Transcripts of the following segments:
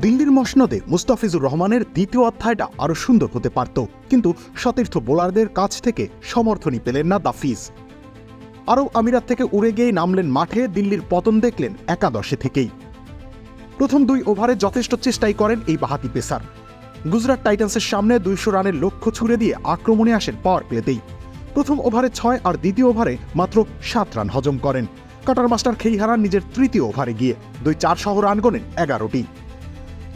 দিল্লির মসনদে মুস্তাফিজুর রহমানের দ্বিতীয় অধ্যায়টা আরও সুন্দর হতে পারত, কিন্তু সতীর্থ বোলারদের কাছ থেকে সমর্থনই পেলেন না দাফিজ। আরব আমিরাত থেকে উড়ে গিয়ে নামলেন মাঠে, দিল্লির পতন দেখলেন একাদশে থেকেই। প্রথম দুই ওভারে যথেষ্ট চেষ্টাই করেন এই বাহাতি পেসার। গুজরাট টাইটান্সের সামনে দুইশো রানের লক্ষ্য ছুড়ে দিয়ে আক্রমণে আসেন পাওয়ার প্লেতেই। প্রথম ওভারে ছয় আর দ্বিতীয় ওভারে মাত্র সাত রান হজম করেন। কাটার মাস্টার খেই হারান নিজের তৃতীয় ওভারে গিয়ে দুই চার সহ রান গোনেন এগারোটি।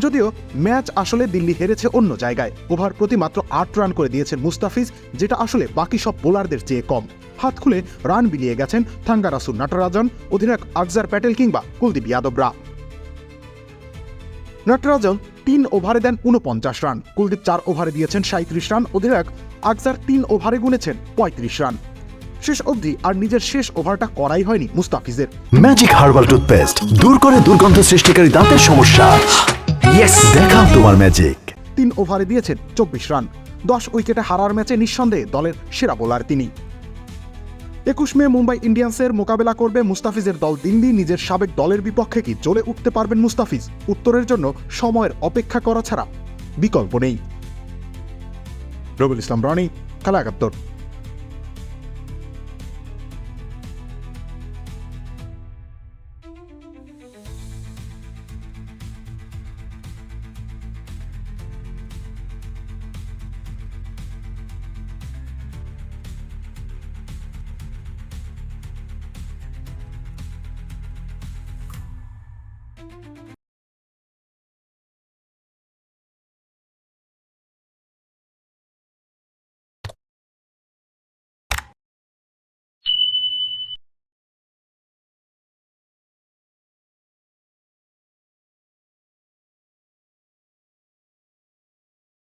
যদিও ম্যাচ আসলে দিল্লি হেরেছে অন্য জায়গায়। ওভার প্রতি মাত্র আট রান করে দিয়েছেন মুস্তাফিজ, যেটা আসলে বাকি সব বোলারদের চেয়ে কম। হাত খুলে রান বিলিয়ে গেছেন থাঙ্গারাসু নাটরাজন, অধিনায়ক আকজার প্যাটেল কিংবা কুলদীপ যাদবরা। নটরাজন তিন ওভারে দেন উনপঞ্চাশ রান। কুলদীপ চার ওভারে দিয়েছেন সাঁত্রিশ রান, অধিনায়ক আকজার তিন ওভারে গুনেছেন পঁয়ত্রিশ রান। শেষ অবধি আর নিজের শেষ ওভারটা করাই হয়নি মুস্তাফিজের। ম্যাজিক হার্বাল টুথপেস্ট দূর করে দুর্গন্ধ সৃষ্টিকারী দাঁতের সমস্যা। ইয়েস দেখাও তোমার তিন ওভারে দিয়েছেন চব্বিশ রান। দশ উইকেটে হারার ম্যাচে নিঃসন্দেহে দলের সেরা বোলার তিনি। একুশ মে মুম্বাই ইন্ডিয়ান্সের মোকাবেলা করবে মুস্তাফিজের দল। দিল্লি নিজের সাবেক দলের বিপক্ষে কি চলে উঠতে পারবেন মুস্তাফিজ? উত্তরের জন্য সময়ের অপেক্ষা করা ছাড়া বিকল্প নেই। রবিউল ইসলাম রনি খেলা একাত্তর